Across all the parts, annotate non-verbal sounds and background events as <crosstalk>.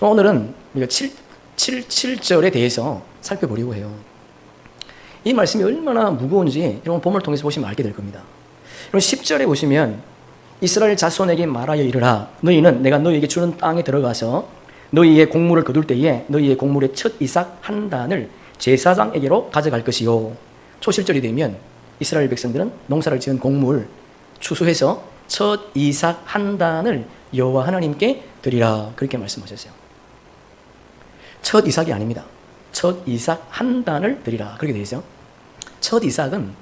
오늘은 우리가 7, 7, 7절에 대해서 살펴보려고 해요. 이 말씀이 얼마나 무거운지 여러분 본문을 통해서 보시면 알게 될 겁니다. 여러분 10절에 보시면 이스라엘 자손에게 말하여 이르라 너희는 내가 너희에게 주는 땅에 들어가서 너희의 곡물을 거둘 때에 너희의 곡물의 첫 이삭 한 단을 제사장에게로 가져갈 것이요 초실절이 되면 이스라엘 백성들은 농사를 지은 곡물 추수해서 첫 이삭 한 단을 여호와 하나님께 드리라 그렇게 말씀하셨어요. 첫 이삭이 아닙니다. 첫 이삭 한 단을 드리라 그렇게 되어 있어요. 첫 이삭은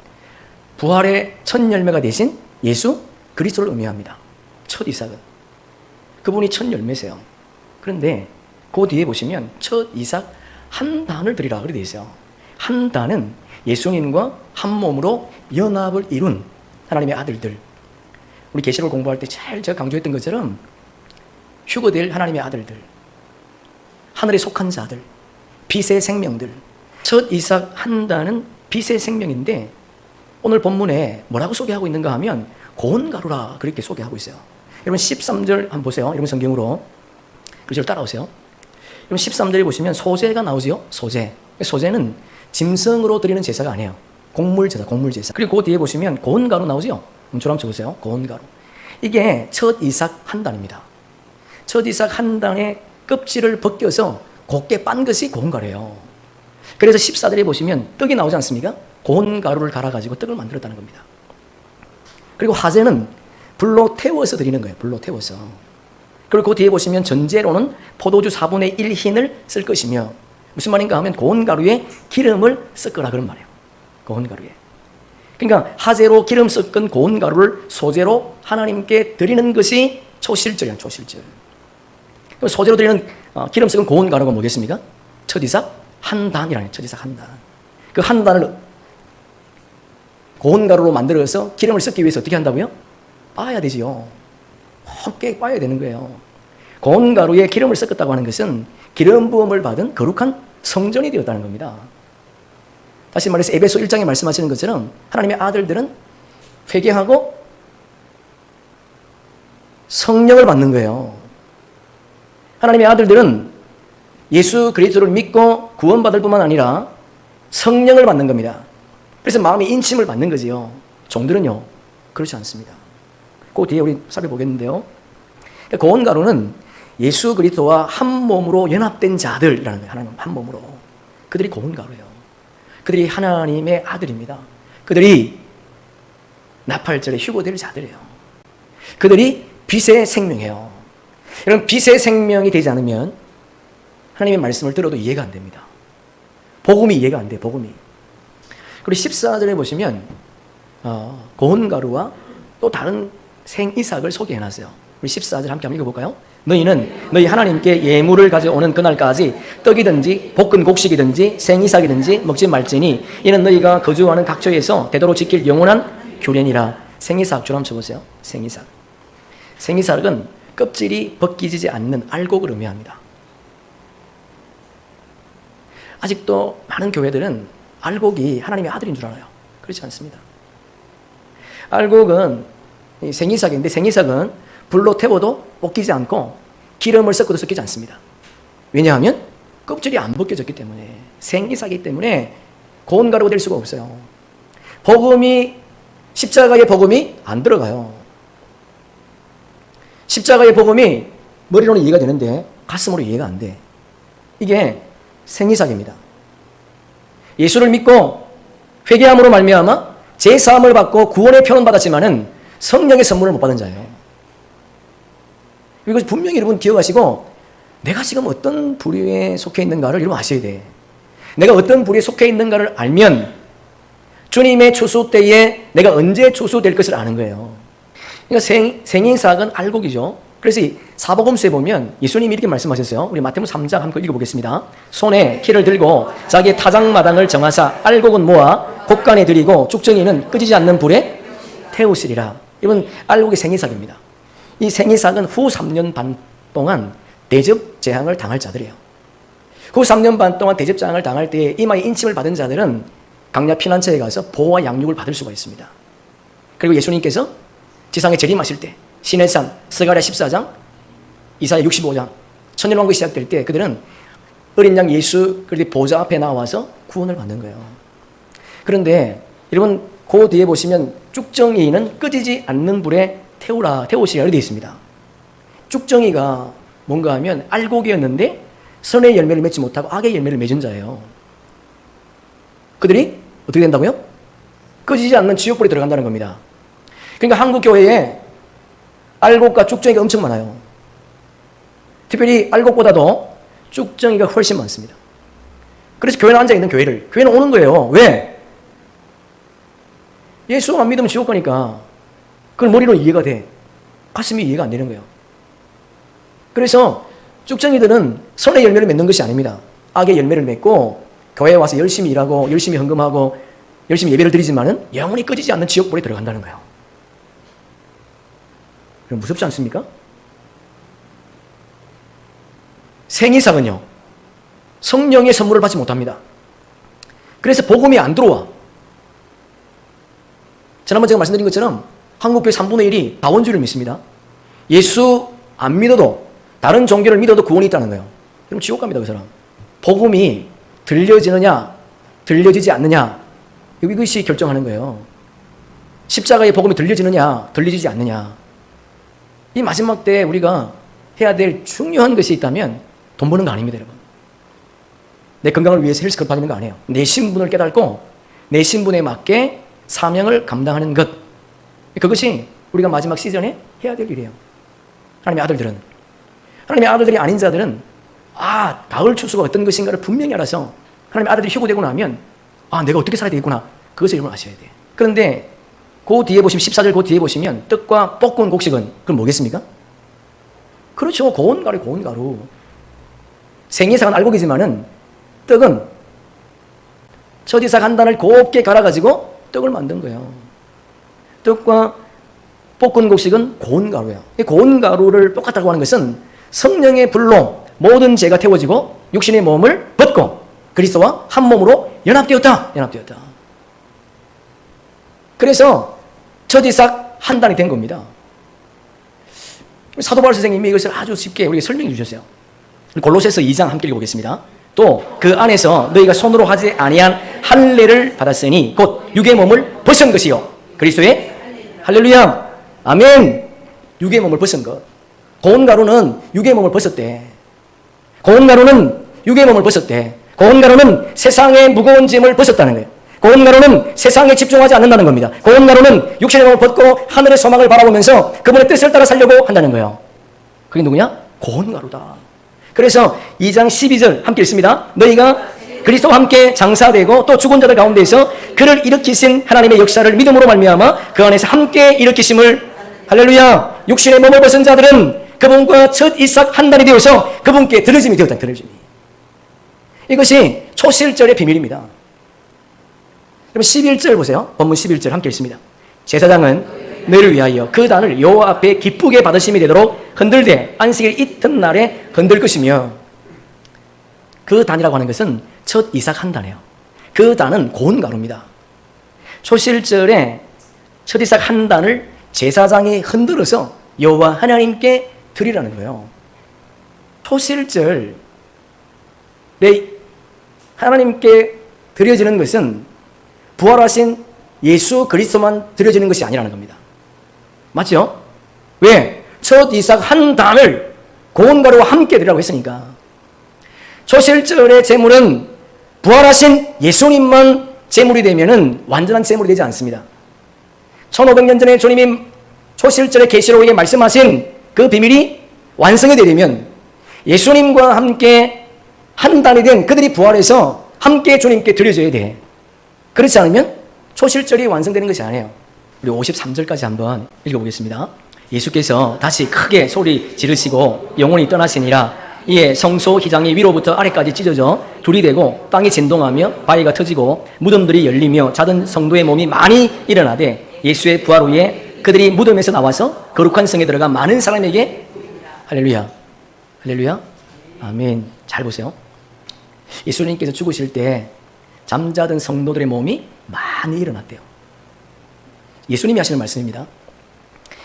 부활의 첫 열매가 되신 예수 그리스도를 의미합니다. 첫 이삭은 그분이 첫 열매세요. 그런데 그 뒤에 보시면 첫 이삭 한 단을 드리라 그렇게 되어 있어요. 한 단은 예수님과 한 몸으로 연합을 이룬 하나님의 아들들. 우리 계시록 공부할 때 잘 제가 강조했던 것처럼 휴거될 하나님의 아들들. 하늘에 속한 자들. 빛의 생명들. 첫 이삭 한 단은 빛의 생명인데 오늘 본문에 뭐라고 소개하고 있는가 하면 고온가루라 그렇게 소개하고 있어요. 여러분 13절 한번 보세요. 여러분 성경으로. 그절 따라오세요. 여러분 13절에 보시면 소제가 나오지요. 소제. 소제는 짐승으로 드리는 제사가 아니에요. 곡물 제사, 곡물 제사. 그리고 그 뒤에 보시면 고온가루 나오지요. 줄함 쳐보세요. 고온가루. 이게 첫 이삭 한 단입니다. 첫 이삭 한 단의 껍질을 벗겨서 곱게 빤 것이 고온가루예요. 그래서 14절에 보시면 떡이 나오지 않습니까? 고온가루를 갈아가지고 떡을 만들었다는 겁니다. 그리고 화제는 불로 태워서 드리는 거예요. 불로 태워서. 그리고 그 뒤에 보시면 전제로는 포도주 4분의 1 흰을 쓸 것이며 무슨 말인가 하면 고온가루에 기름을 섞으라 그런 말이에요. 고온가루에. 그러니까 하제로 기름 섞은 고온가루를 소재로 하나님께 드리는 것이 초실절이야 초실절. 그럼 소재로 드리는 어, 기름 섞은 고온가루가 뭐겠습니까? 첫이삭 한 단이라는 첫이삭 한 단. 그 한 단을 고온가루로 만들어서 기름을 섞기 위해서 어떻게 한다고요? 빻아야 되지요. 곱게 빻아야 되는 거예요. 고온가루에 기름을 섞었다고 하는 것은 기름 부음을 받은 거룩한 성전이 되었다는 겁니다. 다시 말해서 에베소 1장에 말씀하시는 것처럼 하나님의 아들들은 회개하고 성령을 받는 거예요. 하나님의 아들들은 예수 그리스도를 믿고 구원받을 뿐만 아니라 성령을 받는 겁니다. 그래서 마음의 인침을 받는 거지요. 종들은요, 그렇지 않습니다. 그 뒤에 우리 살펴보겠는데요. 고온가루는 예수 그리스도와 한 몸으로 연합된 자들이라는 거예요. 하나님 한 몸으로. 그들이 고온가루예요. 그들이 하나님의 아들입니다. 그들이 나팔절에 휴고될 자들이에요. 그들이 빛의 생명이에요. 여러분, 빛의 생명이 되지 않으면 하나님의 말씀을 들어도 이해가 안 됩니다. 복음이 이해가 안 돼, 복음이. 그리고 14절에 보시면, 어, 고온가루와 또 다른 생이삭을 소개해 놨어요. 우리 14절 함께 한번 읽어볼까요? 너희는 너희 하나님께 예물을 가져오는 그날까지 떡이든지 볶은 곡식이든지 생이삭이든지 먹지 말지니 이는 너희가 거주하는 각처에서 되도록 지킬 영원한 교련이라 생이삭 줄 한번 쳐보세요. 생이삭. 생이삭은 껍질이 벗기지 않는 알곡을 의미합니다. 아직도 많은 교회들은 알곡이 하나님의 아들인 줄 알아요. 그렇지 않습니다. 알곡은 생이삭인데 생이삭은 불로 태워도 벗기지 않고 기름을 섞어도 섞이지 않습니다. 왜냐하면 껍질이 안 벗겨졌기 때문에 생이삭이기 때문에 고운 가루가 될 수가 없어요. 복음이 십자가의 복음이 안 들어가요. 십자가의 복음이 머리로는 이해가 되는데 가슴으로 이해가 안 돼. 이게 생이삭입니다. 예수를 믿고 회개함으로 말미암아 제 사함을 받고 구원의 표는 받았지만은 성령의 선물을 못 받은 자예요. 이거 분명히 여러분 기억하시고 내가 지금 어떤 부류에 속해 있는가를 여러분 아셔야 돼. 내가 어떤 부류에 속해 있는가를 알면 주님의 추수 때에 내가 언제 추수될 것을 아는 거예요. 그러니까 생, 생인사학은 알곡이죠. 그래서 이 사복음서에 보면 예수님이 이렇게 말씀하셨어요. 우리 마태복 3장 한번 읽어보겠습니다. 손에 키를 들고 자기의 타작마당을 정하사 알곡은 모아 곡간에 들이고 쭉정이는 끄지지 않는 불에 태우시리라. 이건 알곡의 생이삭입니다. 이 생이삭은 후 3년 반 동안 대접 재앙을 당할 자들이에요. 후 3년 반 동안 대접 재앙을 당할 때 이마에 인침을 받은 자들은 강야 피난처에 가서 보호와 양육을 받을 수가 있습니다. 그리고 예수님께서 지상에 재림하실 때 시내산 스가랴 14장 이사야 65장 천년왕국이 시작될 때 그들은 어린 양 예수 그들이 보좌 앞에 나와서 구원을 받는 거예요. 그런데 여러분 그 뒤에 보시면 쭉정이는 끄지지 않는 불에 태우라 태우시라 되어 있습니다. 쭉정이가 뭔가 하면 알곡이었는데 선의 열매를 맺지 못하고 악의 열매를 맺은 자예요. 그들이 어떻게 된다고요? 꺼지지 않는 지옥불에 들어간다는 겁니다. 그러니까 한국 교회에 알곡과 쭉정이가 엄청 많아요. 특별히 알곡보다도 쭉정이가 훨씬 많습니다. 그래서 교회에 앉아 있는 교회를 교회는 오는 거예요. 왜? 예수 안 믿으면 지옥 가니까 그걸 머리로 이해가 돼. 가슴이 이해가 안 되는 거예요. 그래서 쭉정이들은 선의 열매를 맺는 것이 아닙니다. 악의 열매를 맺고 교회에 와서 열심히 일하고 열심히 헌금하고 열심히 예배를 드리지만은 영원히 꺼지지 않는 지옥불에 들어간다는 거예요. 그럼 무섭지 않습니까? 생이상은요, 성령의 선물을 받지 못합니다. 그래서 복음이 안 들어와. 지난번 제가 말씀드린 것처럼 한국교회 3분의 1이 다원주를 믿습니다. 예수 안 믿어도 다른 종교를 믿어도 구원이 있다는 거예요. 그럼 지옥 갑니다, 그 사람. 복음이 들려지느냐, 들려지지 않느냐, 이것이 결정하는 거예요. 십자가의 복음이 들려지느냐, 들려지지 않느냐. 이 마지막 때 우리가 해야 될 중요한 것이 있다면 돈 버는 거 아닙니다, 여러분. 내 건강을 위해서 헬스클럽 다니는 거 아니에요. 내 신분을 깨닫고 내 신분에 맞게 사명을 감당하는 것. 그것이 우리가 마지막 시즌에 해야 될 일이에요. 하나님의 아들들은. 하나님의 아들들이 아닌 자들은 아, 가을 추수가 어떤 것인가를 분명히 알아서 하나님의 아들들이 휴고되고 나면 아, 내가 어떻게 살아야 되겠구나. 그것을 여러분 아셔야 돼요. 그런데 그 뒤에 보시면 14절 그 뒤에 보시면 떡과 볶은 곡식은 그럼 뭐겠습니까? 그렇죠. 고운 가루, 고운 가루. 생이상은 알곡이지만은 떡은 첫이삭 한 단을 곱게 갈아가지고 떡을 만든 거예요. 떡과 볶은 곡식은 고운 가루예요. 이 고운 가루를 똑같다고 하는 것은 성령의 불로 모든 죄가 태워지고 육신의 몸을 벗고 그리스도와 한 몸으로 연합되었다. 연합되었다. 그래서 첫이삭 한 단이 된 겁니다. 사도 바울 선생님이 이것을 아주 쉽게 우리에게 설명해 주셨어요. 골로새서 2장 함께 읽어보겠습니다. 또 그 안에서 너희가 손으로 하지 아니한 할례를 받았으니 곧 육의 몸을 벗은 것이요. 그리스도의 할렐루야. 아멘. 육의 몸을 벗은 것. 고운 가루는 육의 몸을 벗었대. 고운 가루는 육의 몸을 벗었대. 고운 가루는 세상의 무거운 짐을 벗었다는 거예요 고운 가루는 세상에 집중하지 않는다는 겁니다 고운 가루는 육신의 몸을 벗고 하늘의 소망을 바라보면서 그분의 뜻을 따라 살려고 한다는 거예요 그게 누구냐? 고운 가루다 그래서 2장 12절 함께 읽습니다. 너희가 그리스도와 함께 장사되고 또 죽은 자들 가운데서 그를 일으키신 하나님의 역사를 믿음으로 말미암아 그 안에서 함께 일으키심을 할렐루야 육신의 몸을 벗은 자들은 그분과 첫 이삭 한 달이 되어서 그분께 들어짐이 되었다 들어짐이 이것이 초실절의 비밀입니다. 그럼 11절 보세요. 본문 11절 함께 읽습니다. 제사장은 너를 위하여 그 단을 여호와 앞에 기쁘게 받으심이 되도록 흔들되 안식일 이튿날에 흔들 것이며 그 단이라고 하는 것은 첫 이삭 한 단이에요. 그 단은 고운 가루입니다. 초실절에 첫 이삭 한 단을 제사장이 흔들어서 여호와 하나님께 드리라는 거예요. 초실절에 하나님께 드려지는 것은 부활하신 예수 그리스도만 드려지는 것이 아니라는 겁니다. 맞죠? 왜? 첫 이삭 한 단을 고운 가루와 함께 드리라고 했으니까. 초실절의 제물은 부활하신 예수님만 제물이 되면은 완전한 제물이 되지 않습니다. 1500년 전에 주님이 초실절의 계시록에 말씀하신 그 비밀이 완성이 되려면 예수님과 함께 한 단이 된 그들이 부활해서 함께 주님께 드려져야 돼. 그렇지 않으면 초실절이 완성되는 것이 아니에요. 우리 53절까지 한번 읽어보겠습니다. 예수께서 다시 크게 소리 지르시고 영혼이 떠나시니라. 이에 성소 기장이 위로부터 아래까지 찢어져 둘이 되고 땅이 진동하며 바위가 터지고 무덤들이 열리며 자던 성도의 몸이 많이 일어나되 예수의 부활 후에 그들이 무덤에서 나와서 거룩한 성에 들어가 많은 사람에게 할렐루야. 할렐루야. 아멘. 잘 보세요. 예수님께서 죽으실 때 잠자던 성도들의 몸이 많이 일어났대요 예수님이 하시는 말씀입니다.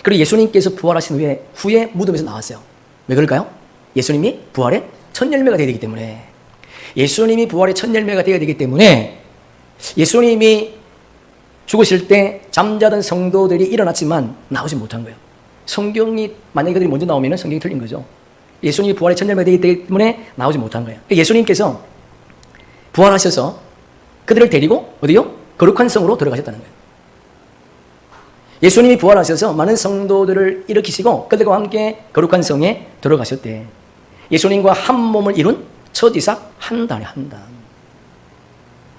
그리고 예수님께서 부활하신 후에, 후에 무덤에서 나왔어요. 왜 그럴까요? 예수님이 부활의 첫 열매가 되어야 되기 때문에 예수님이 부활의 첫 열매가 되어야 되기 때문에 예수님이 죽으실 때 잠자던 성도들이 일어났지만 나오지 못한 거예요. 성경이 만약에 그들이 먼저 나오면 성경이 틀린 거죠. 예수님이 부활의 첫 열매가 되기 때문에 나오지 못한 거예요. 예수님께서 부활하셔서 그들을 데리고 어디요? 거룩한 성으로 들어가셨다는 거예요. 예수님이 부활하셔서 많은 성도들을 일으키시고 그들과 함께 거룩한 성에 들어가셨대. 예수님과 한 몸을 이룬 첫 이삭 한 달에 한 단.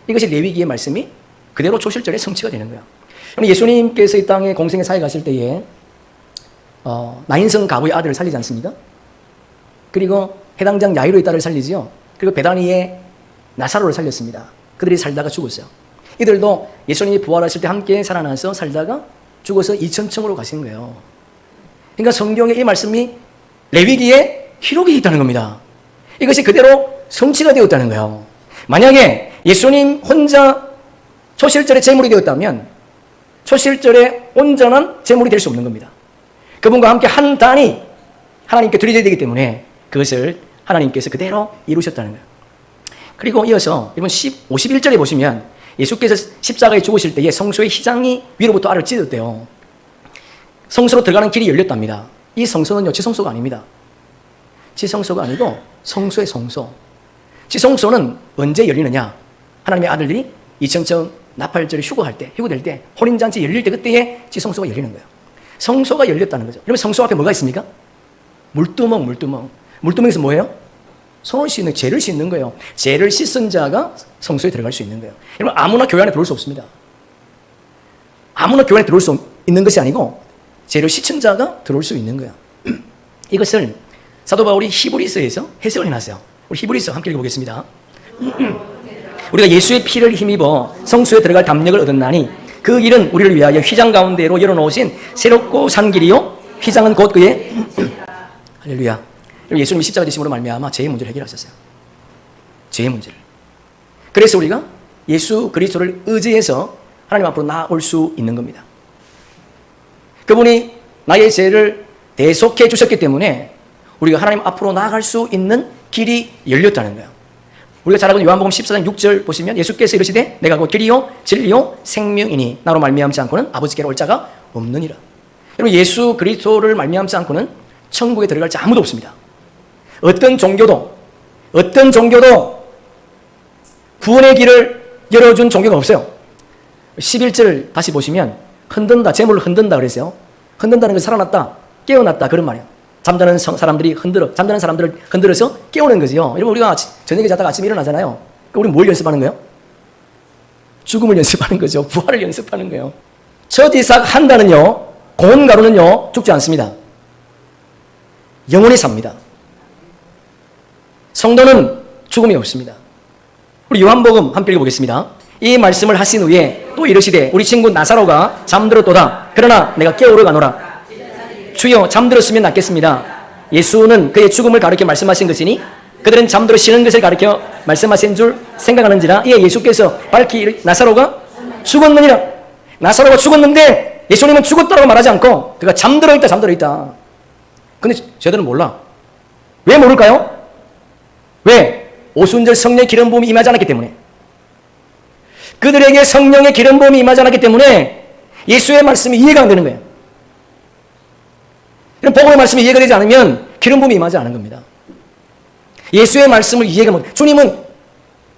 이것이 레위기의 말씀이 그대로 초실절에 성취가 되는 거야. 예수님께서 이 땅에 공생의 사회 가실 때에 어, 나인성 가부의 아들을 살리지 않습니까? 그리고 해당장 야이로의 딸을 살리지요. 그리고 베다니의 나사로를 살렸습니다. 그들이 살다가 죽었어요. 이들도 예수님이 부활하실 때 함께 살아나서 살다가 죽어서 이천층으로 가신 거예요. 그러니까 성경의 이 말씀이 레위기에 기록이 있다는 겁니다. 이것이 그대로 성취가 되었다는 거예요. 만약에 예수님 혼자 초실절에 제물이 되었다면 초실절에 온전한 제물이 될 수 없는 겁니다. 그분과 함께 한 단이 하나님께 드려져야 되기 때문에 그것을 하나님께서 그대로 이루셨다는 거예요. 그리고 이어서 여러분 10, 51절에 보시면 예수께서 십자가에 죽으실 때에 성소의 휘장이 위로부터 아래로 찢었대요. 성소로 들어가는 길이 열렸답니다. 이 성소는요, 지성소가 아닙니다. 지성소가 아니고 성소의 성소. 지성소는 언제 열리느냐? 하나님의 아들들이 이천청 나팔절에 휴거할 때, 휴거될 때, 혼인잔치 열릴 때 그때에 지성소가 열리는 거예요. 성소가 열렸다는 거죠. 여러분 성소 앞에 뭐가 있습니까? 물두멍, 물두멍. 물두멍에서 뭐예요? 손을 씻는, 죄를 씻는 거예요. 죄를 씻은 자가 성소에 들어갈 수 있는 거예요. 여러분 아무나 교회 안에 들어올 수 없습니다. 아무나 교회 안에 들어올 수 있는 것이 아니고 죄를 씻은 자가 들어올 수 있는 거예요. <clears throat> 이것을 사도 바울이 히브리서에서 해석을 해놨어요. 우리 히브리서 함께 읽어보겠습니다. <clears throat> 우리가 예수의 피를 힘입어 성소에 들어갈 담력을 얻었나니 그 일은 우리를 위하여 휘장 가운데로 열어놓으신 새롭고 산 길이요 휘장은 곧 그의 <clears throat> 할렐루야 예수님이 십자가 되심으로 말미암아 죄의 문제를 해결하셨어요 죄의 문제를 그래서 우리가 예수 그리스도를 의지해서 하나님 앞으로 나올 수 있는 겁니다 그분이 나의 죄를 대속해 주셨기 때문에 우리가 하나님 앞으로 나아갈 수 있는 길이 열렸다는 거예요 우리가 잘 있는 요한복음 14장 6절 보시면 예수께서 이르시되 내가 곧 길이요 진리요 생명이니 나로 말미암지 않고는 아버지께로 올 자가 없느니라. 여러분 예수 그리스도를 말미암지 않고는 천국에 들어갈 자 아무도 없습니다. 어떤 종교도 어떤 종교도 구원의 길을 열어준 종교가 없어요. 11절 다시 보시면 흔든다 재물을 흔든다 그랬어요. 흔든다는 건 살아났다 깨어났다 그런 말이에요. 잠자는 사람들이 흔들어, 잠자는 사람들을 흔들어서 깨우는 거지요. 여러분, 우리가 저녁에 자다가 아침에 일어나잖아요. 우리 뭘 연습하는 거예요? 죽음을 <laughs> 연습하는 거죠. 부활을 연습하는 거예요. 첫 이삭 한다는요, 고운 가루는요, 죽지 않습니다. 영원히 삽니다. 성도는 죽음이 없습니다. 우리 요한복음 함께 읽어보겠습니다. 이 말씀을 하신 후에 또 이르시되 우리 친구 나사로가 잠들었도다. 그러나 내가 깨우러 가노라. 주여 잠들었으면 낫겠습니다. 예수는 그의 죽음을 가르쳐 말씀하신 것이니 그들은 잠들어 쉬는 것을 가르쳐 말씀하신 줄 생각하는지라 이에 예수께서 밝히 나사로가 죽었느니라 나사로가 죽었는데 예수님은 죽었다고 말하지 않고 그가 잠들어 있다 잠들어 있다 근데 저들은 몰라 왜 모를까요? 왜? 오순절 성령의 기름 부음이 임하지 않았기 때문에 그들에게 성령의 기름 부음이 임하지 않았기 때문에 예수의 말씀이 이해가 안 되는 거예요 이런 복음의 말씀이 이해가 되지 않으면 기름 부음이 임하지 않은 겁니다. 예수의 말씀을 이해가 못. 주님은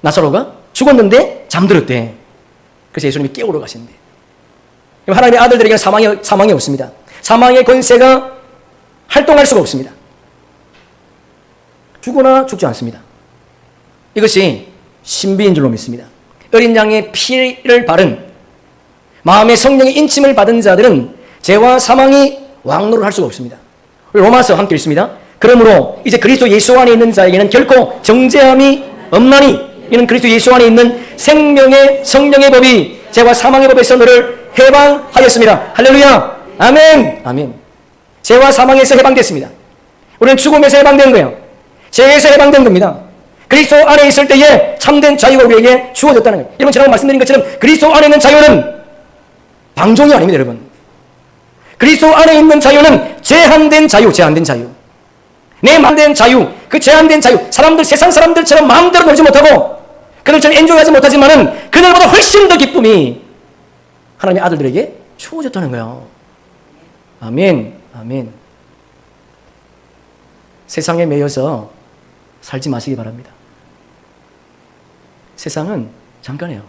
나사로가 죽었는데 잠들었대. 그래서 예수님이 깨우러 가신대. 하나님의 아들들에게는 사망이, 사망이 없습니다. 사망의 권세가 활동할 수가 없습니다. 죽거나 죽지 않습니다. 이것이 신비인 줄로 믿습니다. 어린 양의 피를 바른 마음의 성령의 인침을 받은 자들은 죄와 사망이 왕노를 할 수가 없습니다. 로마서 함께 읽습니다. 그러므로 이제 그리스도 예수 안에 있는 자에게는 결코 정죄함이 없나니 이는 그리스도 예수 안에 있는 생명의 성령의 법이 죄와 사망의 법에서 너를 해방하였습니다. 할렐루야. 아멘. 아멘. 죄와 사망에서 해방됐습니다. 우리는 죽음에서 해방된 거예요. 죄에서 해방된 겁니다. 그리스도 안에 있을 때에 참된 자유가 우리에게 주어졌다는 거예요. 여러분 지난 말씀드린 것처럼 그리스도 안에 있는 자유는 방종이 아닙니다, 여러분. 그리스도 안에 있는 자유는 제한된 자유, 제한된 자유. 내 마음대로 자유, 그 제한된 자유, 사람들 세상 사람들처럼 마음대로 놀지 못하고 그들처럼 엔조이하지 못하지만은 그들보다 훨씬 더 기쁨이 하나님의 아들들에게 주어졌다는 거예요. 아멘, 아멘. 세상에 매여서 살지 마시기 바랍니다. 세상은 잠깐이에요.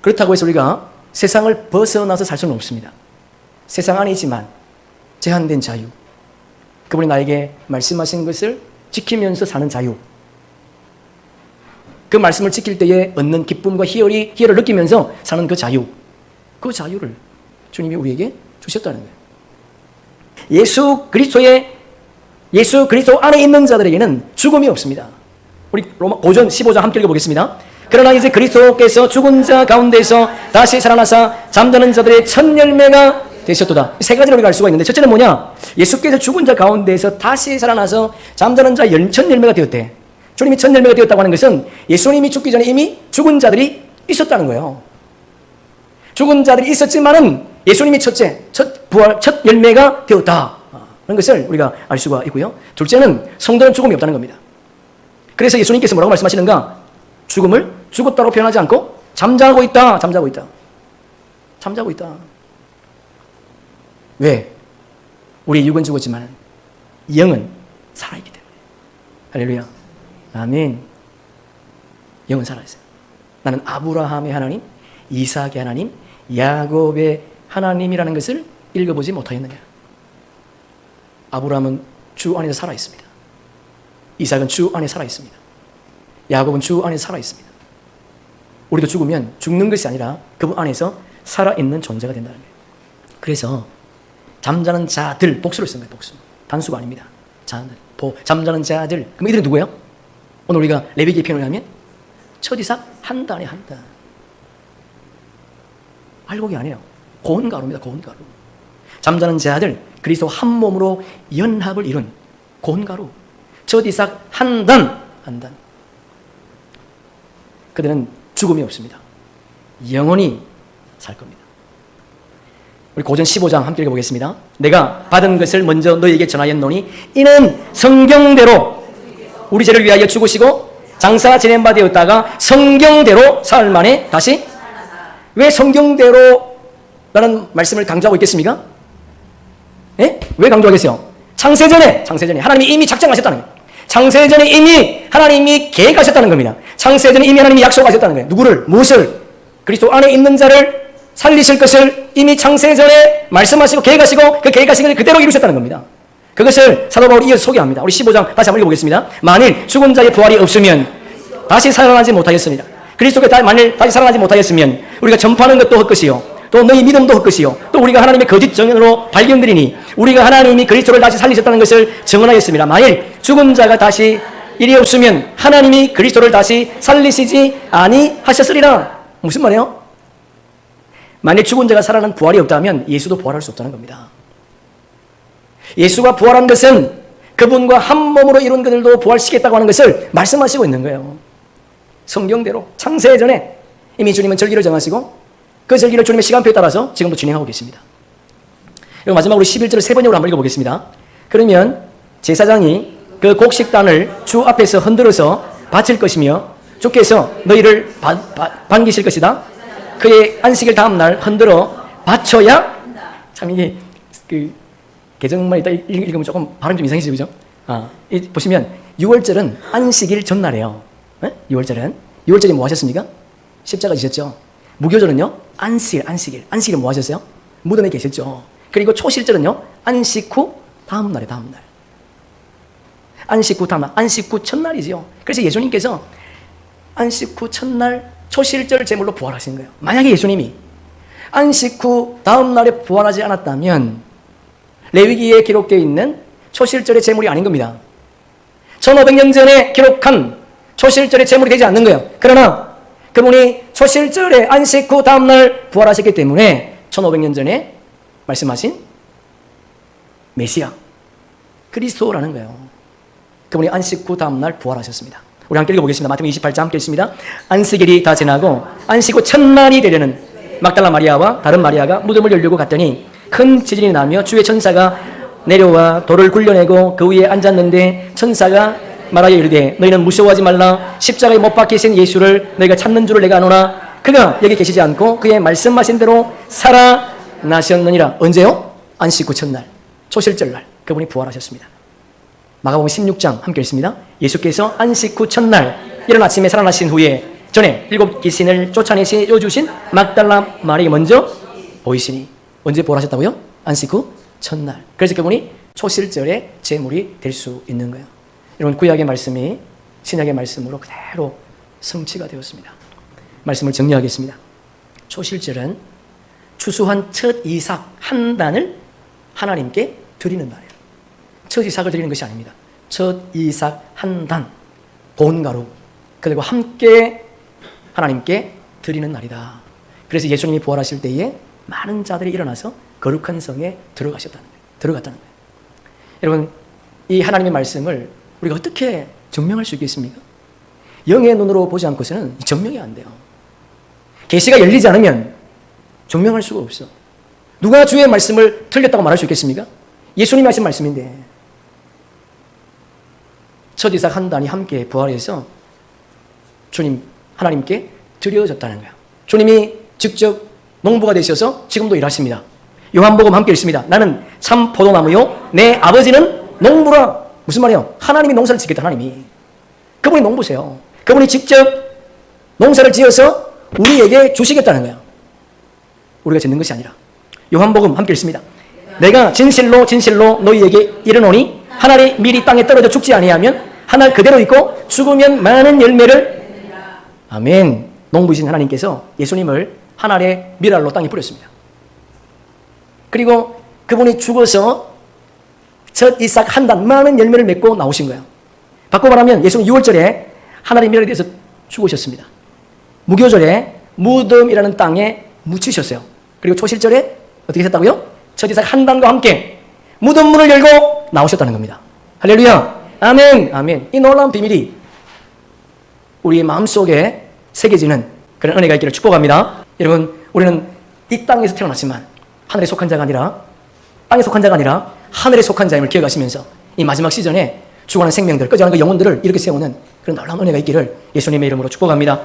그렇다고 해서 우리가 세상을 벗어나서 살 수는 없습니다. 세상 안에 있지만 제한된 자유. 그분이 나에게 말씀하신 것을 지키면서 사는 자유. 그 말씀을 지킬 때에 얻는 기쁨과 희열이, 희열을 느끼면서 사는 그 자유. 그 자유를 주님이 우리에게 주셨다는 거예요. 예수 그리스도의 예수 그리스도 안에 있는 자들에게는 죽음이 없습니다. 우리 로마 고전 15장 함께 읽어보겠습니다. 그러나 이제 그리스도께서 죽은 자 가운데서 다시 살아나사 잠자는 자들의 첫 열매가 되셨도다. 세 가지로 우리가 알 수가 있는데 첫째는 뭐냐? 예수께서 죽은 자 가운데서 다시 살아나서 잠자는 자 첫 열매가 되었대. 주님이 첫 열매가 되었다고 하는 것은 예수님이 죽기 전에 이미 죽은 자들이 있었다는 거예요. 죽은 자들이 있었지만은 예수님이 첫째, 첫 부활, 첫 열매가 되었다. 그런 것을 우리가 알 수가 있고요. 둘째는 성도는 죽음이 없다는 겁니다. 그래서 예수님께서 뭐라고 말씀하시는가? 죽음을 죽었다고 표현하지 않고 잠자고 있다, 잠자고 있다. 잠자고 있다. 왜? 우리 육은 죽었지만 영은 살아있기 때문에. 할렐루야. 아멘. 영은 살아있어요. 나는 아브라함의 하나님, 이삭의 하나님, 야곱의 하나님이라는 것을 읽어보지 못하였느냐. 아브라함은 주 안에서 살아 있습니다. 이삭은 주 안에 살아 있습니다. 야곱은 주 안에 살아 있습니다. 우리도 죽으면 죽는 것이 아니라 그분 안에서 살아 있는 존재가 된다는 거예요. 그래서 잠자는 자들, 복수를 쓴 거예요, 복수. 단수가 아닙니다. 자들, 보, 잠자는 자들. 그럼 이들은 누구예요? 오늘 우리가 레위기의 표현을 하면 첫 이삭 한 달에 한 달. 알곡이 아니에요. 고온가루입니다, 고온가루. 잠자는 자들, 그리스도 한 몸으로 연합을 이룬 고온가루. 첫 이삭 한 단, 한 단. 그들은 죽음이 없습니다. 영원히 살 겁니다. 우리 고전 15장 함께 읽어보겠습니다. 내가 받은 것을 먼저 너에게 전하였노니 이는 성경대로 우리 죄를 위하여 죽으시고 장사 지낸 바 되었다가 성경대로 사흘 만에 다시 왜 성경대로라는 말씀을 강조하고 있겠습니까? 예? 왜 강조하겠어요? 창세전에 창세전에 하나님이 이미 작정하셨다는 거예요. 창세전에 이미 하나님이 계획하셨다는 겁니다. 창세전에 이미 하나님이 약속하셨다는 거예요. 누구를 무엇을 그리스도 안에 있는 자를 살리실 것을 이미 창세전에 말씀하시고 계획하시고 그 계획하신 것을 그대로 이루셨다는 겁니다. 그것을 사도 바울이 이어서 소개합니다. 우리 15장 다시 한번 읽어보겠습니다. 만일 죽은 자의 부활이 없으면 다시 살아나지 못하겠습니다. 그리스도께 다- 만일 다시 살아나지 못하겠으면 우리가 전파하는 것도 헛것이요. 또 너희 믿음도 헛것이요. 또 우리가 하나님의 거짓 정언으로 발견되리니 우리가 하나님이 그리스도를 다시 살리셨다는 것을 증언하였습니다. 만일 죽은 자가 다시 일이 없으면 하나님이 그리스도를 다시 살리시지 아니하셨으리라. 무슨 말이에요? 만일 죽은 자가 살아난 부활이 없다면 예수도 부활할 수 없다는 겁니다. 예수가 부활한 것은 그분과 한 몸으로 이룬 그들도 부활시켰다고 하는 것을 말씀하시고 있는 거예요. 성경대로 창세 전에 이미 주님은 절기를 정하시고 그 절기를 주님의 시간표에 따라서 지금도 진행하고 계십니다. 그리고 마지막으로 11절을 세 번역으로 한번 읽어보겠습니다. 그러면 제사장이 그 곡식단을 주 앞에서 흔들어서 바칠 것이며 주께서 너희를 바, 바, 반기실 것이다. 그의 안식일 다음 날 흔들어 바쳐야 참 이게 그 개정만 읽- 읽으면 조금 발음 좀 이상해지죠, 그죠? 아, 이, 보시면 6월절은 안식일 전날이에요. 네? 6월절은 6월절이 뭐 하셨습니까? 십자가 지셨죠. 무교절은요 안식일, 안식일, 안식일 뭐 하셨어요? 무덤에 계셨죠. 그리고 초실절은요 안식 후 다음 날에 다음 날. 안식 후 다음 날, 안식 후 첫날이지요. 그래서 예수님께서 안식 후 첫날 초실절 제물로 부활하신 거예요. 만약에 예수님이 안식 후 다음 날에 부활하지 않았다면 레위기에 기록되어 있는 초실절의 제물이 아닌 겁니다. 1500년 전에 기록한 초실절의 제물이 되지 않는 거예요. 그러나 그분이 초실절에 안식 후 다음 날 부활하셨기 때문에 1500년 전에 말씀하신 메시아 그리스도라는 거예요. 그분이 안식 후 다음 날 부활하셨습니다. 우리 함께 읽어보겠습니다. 마태복음 28장 함께 읽습니다. 안식일이 다 지나고 안식 후 첫날이 되려는 막달라 마리아와 다른 마리아가 무덤을 열려고 갔더니 큰 지진이 나며 주의 천사가 내려와 돌을 굴려내고 그 위에 앉았는데 천사가 말하여 이르되 너희는 무서워하지 말라 십자가에 못 박히신 예수를 너희가 찾는 줄을 내가 아노라 그가 여기 계시지 않고 그의 말씀하신 대로 살아나셨느니라 언제요? 안식 후 첫날 초실절날 그분이 부활하셨습니다 마가복음 16장 함께 읽습니다. 예수께서 안식 후 첫날 이른 아침에 살아나신 후에 전에 일곱 귀신을 쫓아내시 주신 막달라 마리에 먼저 보이시니 언제 부활하셨다고요? 안식 후 첫날. 그래서 그분이 초실절의 제물이 될 수 있는 거예요. 여러분 구약의 말씀이 신약의 말씀으로 그대로 성취가 되었습니다. 말씀을 정리하겠습니다. 초실절은 추수한 첫 이삭 한 단을 하나님께 드리는 날이에요. 첫 이삭을 드리는 것이 아닙니다. 첫 이삭 한 단, 본가루, 그리고 함께 하나님께 드리는 날이다. 그래서 예수님이 부활하실 때에 많은 자들이 일어나서 거룩한 성에 들어가셨다는 거예요. 들어갔다는 거예요. 여러분, 이 하나님의 말씀을 우리가 어떻게 증명할 수 있겠습니까? 영의 눈으로 보지 않고서는 증명이 안 돼요. 계시가 열리지 않으면 증명할 수가 없어. 누가 주의 말씀을 틀렸다고 말할 수 있겠습니까? 예수님이 하신 말씀인데 첫 이삭 한 단이 함께 부활해서 주님 하나님께 드려졌다는 거야. 주님이 직접 농부가 되셔서 지금도 일하십니다. 요한복음 함께 읽습니다. 나는 참 포도나무요 내 아버지는 농부라. 무슨 말이에요? 하나님이 농사를 짓겠다 하나님이. 그분이 농부세요. 그분이 직접 농사를 지어서 우리에게 주시겠다는 거야. 우리가 짓는 것이 아니라. 요한복음 함께 읽습니다. 내가 진실로 진실로 너희에게 이르노니 한 알이 미리 땅에 떨어져 죽지 아니하면 한알 그대로 있고 죽으면 많은 열매를 아멘. 농부이신 하나님께서 예수님을 한 알의 밀알로 땅에 뿌렸습니다. 그리고 그분이 죽어서 첫 이삭 한 단 많은 열매를 맺고 나오신 거예요. 바꿔 말하면 예수님 6월절에 하나님 밀알에 대해서 죽으셨습니다. 무교절에 무덤이라는 땅에 묻히셨어요. 그리고 초실절에 어떻게 하셨다고요? 첫 이삭 한 단과 함께 무덤 문을 열고 나오셨다는 겁니다. 할렐루야. 아멘. 아멘. 이 놀라운 비밀이 우리의 마음속에 새겨지는 그런 은혜가 있기를 축복합니다. 여러분, 우리는 이 땅에서 태어났지만 하늘에 속한 자가 아니라 땅에 속한 자가 아니라 하늘에 속한 자임을 기억하시면서 이 마지막 시즌에 죽어가는 생명들, 꺼져가는 그 영혼들을 이렇게 세우는 그런 놀라운 은혜가 있기를 예수님의 이름으로 축복합니다.